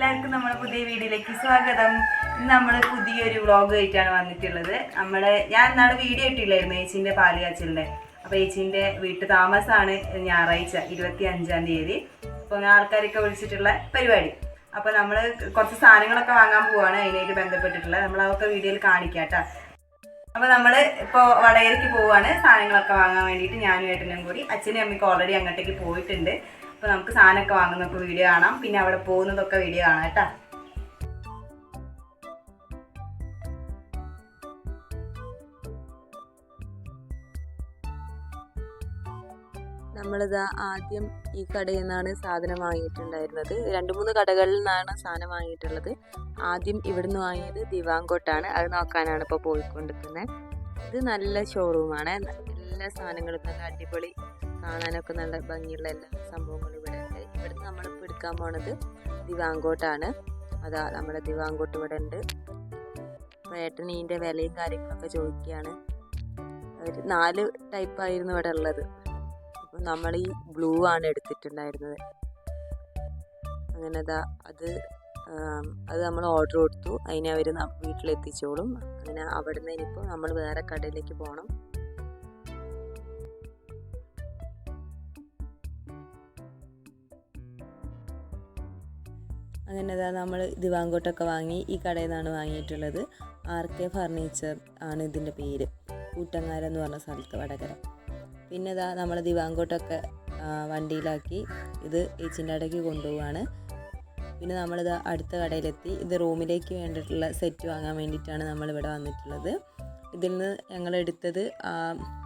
എല്ലാവർക്കും നമ്മുടെ പുതിയ വീഡിയോയിലേക്ക് സ്വാഗതം. ഇന്ന് നമ്മൾ പുതിയൊരു വ്ളോഗ് ആയിട്ടാണ് വന്നിട്ടുള്ളത്. നമ്മുടെ ഞാൻ ഇന്നാളെ വീഡിയോ ഇട്ടില്ലായിരുന്നു ഏച്ചിന്റെ പാൽ അപ്പം ചേച്ചീന്റെ വീട്ടു താമസമാണ് ഞായറാഴ്ച ഇരുപത്തി അഞ്ചാം തീയതി അപ്പോൾ ആൾക്കാരൊക്കെ വിളിച്ചിട്ടുള്ള പരിപാടി. അപ്പോൾ നമ്മൾ കുറച്ച് സാധനങ്ങളൊക്കെ വാങ്ങാൻ പോവാണ് അതിനായിട്ട് ബന്ധപ്പെട്ടിട്ടുള്ള. നമ്മൾ അതൊക്കെ വീഡിയോയിൽ കാണിക്കാം കേട്ടോ അപ്പോൾ നമ്മൾ ഇപ്പോൾ വടകരയ്ക്ക് പോവാണ്. സാധനങ്ങളൊക്കെ വാങ്ങാൻ വേണ്ടിയിട്ട് ഞാനും ഏട്ടനും കൂടി അച്ഛനും അമ്മയ്ക്ക് ഓൾറെഡി അങ്ങോട്ടേക്ക് പോയിട്ടുണ്ട്. അപ്പോൾ നമുക്ക് സാധനമൊക്കെ വാങ്ങുന്നൊക്കെ വീഡിയോ കാണാം. പിന്നെ അവിടെ പോകുന്നതൊക്കെ വീഡിയോ കാണാം കേട്ടോ. നമ്മളിതാ ആദ്യം ഈ കടയിൽ നിന്നാണ് സാധനം വാങ്ങിയിട്ടുണ്ടായിരുന്നത്. രണ്ട് മൂന്ന് കടകളിൽ നിന്നാണ് സാധനം വാങ്ങിയിട്ടുള്ളത്. ആദ്യം ഇവിടുന്ന് വാങ്ങിയത് ദിവാങ്കോട്ടാണ്. അത് നോക്കാനാണ് ഇപ്പോൾ പോയിക്കൊണ്ടിരിക്കുന്നത് ഇത് നല്ല ഷോറൂമാണ് എല്ലാ സാധനങ്ങളും നല്ല അടിപൊളി കാണാനൊക്കെ നല്ല ഭംഗിയുള്ള എല്ലാ സംഭവങ്ങളും ഇവിടെ ഉണ്ട് ഇവിടുന്ന് നമ്മളിപ്പോൾ എടുക്കാൻ പോണത് ദിവാങ്കോട്ടാണ്. അതാ നമ്മുടെ ദിവാങ്കോട്ട് ഇവിടെ ഉണ്ട്. ഏട്ടൻ ഇതിന്റെ വിലയും കാര്യങ്ങളൊക്കെ ചോദിക്കുകയാണ്. ഒരു നാല് ടൈപ്പായിരുന്നു ഇവിടെ ഉള്ളത്. അപ്പം നമ്മൾ ഈ ബ്ലൂ ആണ് എടുത്തിട്ടുണ്ടായിരുന്നത്. അങ്ങനെ അതാ അത് അത് നമ്മൾ ഓർഡർ കൊടുത്തു. അതിനെ അവർ വീട്ടിലെത്തിച്ചോളും. അങ്ങനെ അവിടെ നിന്ന് ഇനിയിപ്പോൾ നമ്മൾ വേറെ കടയിലേക്ക് പോകണം അങ്ങനെ അതാ നമ്മൾ ദിവാങ്കോട്ടൊക്കെ വാങ്ങി ഈ കടയിൽ നിന്നാണ് വാങ്ങിയിട്ടുള്ളത്. ആർ കെ ഫർണിച്ചർ ആണ് ഇതിന്റെ പേര്. കൂട്ടങ്ങാര എന്ന് പറഞ്ഞ സ്ഥലത്ത് വടകര. പിന്നെ ഇതാ നമ്മൾ ദിവാങ്കോട്ടൊക്കെ വണ്ടിയിലാക്കി ഇത് ഏച്ചിന്റെ അടയ്ക്ക് കൊണ്ടുപോവാണ്. പിന്നെ നമ്മളിത് അടുത്ത കടയിലെത്തി. ഇത് റൂമിലേക്ക് വേണ്ടിയിട്ടുള്ള സെറ്റ് വാങ്ങാൻ വേണ്ടിയിട്ടാണ് നമ്മളിവിടെ വന്നിട്ടുള്ളത്. ഇതിൽ നിന്ന് ഞങ്ങൾ എടുത്തത്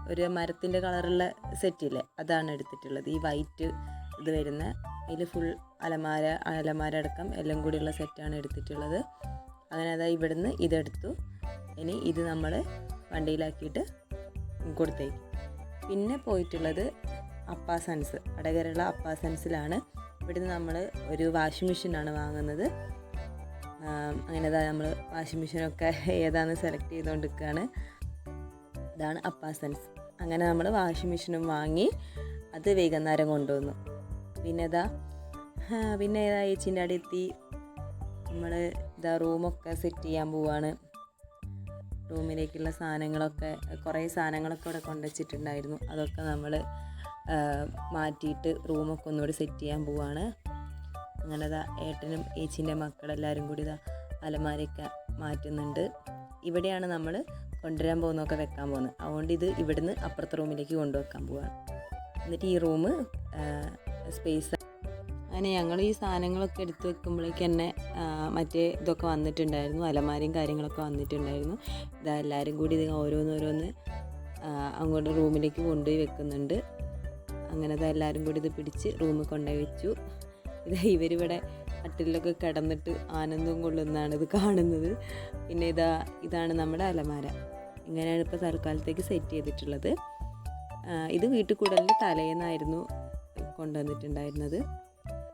ഒരു മരത്തിന്റെ കളറുള്ള സെറ്റില്ലേ അതാണ് എടുത്തിട്ടുള്ളത്. ഈ വൈറ്റ് ഇത് വരുന്ന അതിൽ ഫുൾ അലമാര അലമാര അടക്കം എല്ലാം കൂടിയുള്ള സെറ്റാണ് എടുത്തിട്ടുള്ളത്. അങ്ങനെ അതാ ഇവിടുന്ന് ഇതെടുത്തു. ഇനി ഇത് നമ്മൾ വണ്ടിയിലാക്കിയിട്ട് കൊടുത്തേക്കും പിന്നെ പോയിട്ടുള്ളത് അപ്പാസൻസ് വടകരയുള്ള അപ്പാ സൺസിലാണ്. ഇവിടുന്ന് നമ്മൾ ഒരു വാഷിംഗ് മെഷീനാണ് വാങ്ങുന്നത്. അങ്ങനെ അതാ നമ്മൾ വാഷിംഗ് മെഷീനൊക്കെ ഏതാണെന്ന് സെലക്ട് ചെയ്തുകൊണ്ടിരിക്കുകയാണ് ഇതാണ് അപ്പാസൻസ് അങ്ങനെ നമ്മൾ വാഷിംഗ് മെഷീനും വാങ്ങി അത് വൈകുന്നേരം കൊണ്ടുവന്നു. പിന്നെ ആ, പിന്നെ ഏതാ ചേച്ചീന്റെ അവിടെ എത്തി നമ്മൾ ഇതാ റൂമൊക്കെ സെറ്റ് ചെയ്യാൻ പോവാണ്. റൂമിലേക്കുള്ള സാധനങ്ങളൊക്കെ കുറേ സാധനങ്ങളൊക്കെ ഇവിടെ കൊണ്ടുവച്ചിട്ടുണ്ടായിരുന്നു. അതൊക്കെ നമ്മൾ മാറ്റിയിട്ട് റൂമൊക്കെ ഒന്നുകൂടി സെറ്റ് ചെയ്യാൻ പോവാണ്. അങ്ങനെ ദാ ഏട്ടനും ഏച്ചീന്റെ മക്കളെല്ലാവരും കൂടി ഇതാ അലമാരയൊക്കെ മാറ്റുന്നുണ്ട്. ഇവിടെയാണ് നമ്മൾ കൊണ്ടുവരാൻ പോകുന്നതൊക്കെ വെക്കാൻ പോകുന്നത്. അതുകൊണ്ട് ഇത് ഇവിടുന്ന് അപ്പുറത്തെ റൂമിലേക്ക് കൊണ്ടുവെക്കാൻ പോവാണ്. എന്നിട്ട് ഈ റൂം സ്പേസ് അങ്ങനെ ഞങ്ങൾ ഈ സാധനങ്ങളൊക്കെ എടുത്ത് വെക്കുമ്പോഴേക്ക് തന്നെ മറ്റേ ഇതൊക്കെ വന്നിട്ടുണ്ടായിരുന്നു. അലമാരയും കാര്യങ്ങളൊക്കെ വന്നിട്ടുണ്ടായിരുന്നു. ഇതാ എല്ലാവരും കൂടി ഇത് ഓരോന്നോരോന്ന് അങ്ങോട്ട് റൂമിലേക്ക് കൊണ്ടുപോയി വെക്കുന്നുണ്ട്. അങ്ങനെ ഇതാ എല്ലാവരും കൂടി ഇത് പിടിച്ച് റൂമിൽ കൊണ്ടുപോയി വെച്ചു. ഇത് ഇവരിവിടെ അട്ടിലൊക്കെ കിടന്നിട്ട് ആനന്ദം കൊള്ളുന്നതാണ് ഇത് കാണുന്നത്. പിന്നെ ഇതാ ഇതാണ് നമ്മുടെ അലമാര. ഇങ്ങനെയാണ് ഇപ്പോൾ തൽക്കാലത്തേക്ക് സെറ്റ് ചെയ്തിട്ടുള്ളത്. ഇത് വീട്ടിൽ കൂടുതൽ തലേന്നായിരുന്നു കൊണ്ടുവന്നിട്ടുണ്ടായിരുന്നത്.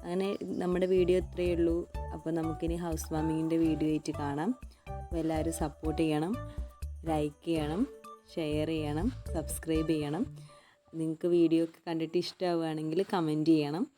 അങ്ങനെ നമ്മുടെ വീഡിയോ ഇത്രയേ ഉള്ളൂ. അപ്പോൾ നമുക്കിനി ഹൗസ് വാമിങ്ങിന്റെ വീഡിയോ ആയിട്ട് കാണാം. അപ്പോൾ എല്ലാവരും സപ്പോർട്ട് ചെയ്യണം ലൈക്ക് ചെയ്യണം ഷെയർ ചെയ്യണം സബ്സ്ക്രൈബ് ചെയ്യണം. നിങ്ങൾക്ക് വീഡിയോ ഒക്കെ കണ്ടിട്ട് ഇഷ്ടമാവുകയാണെങ്കിൽ കമന്റ് ചെയ്യണം.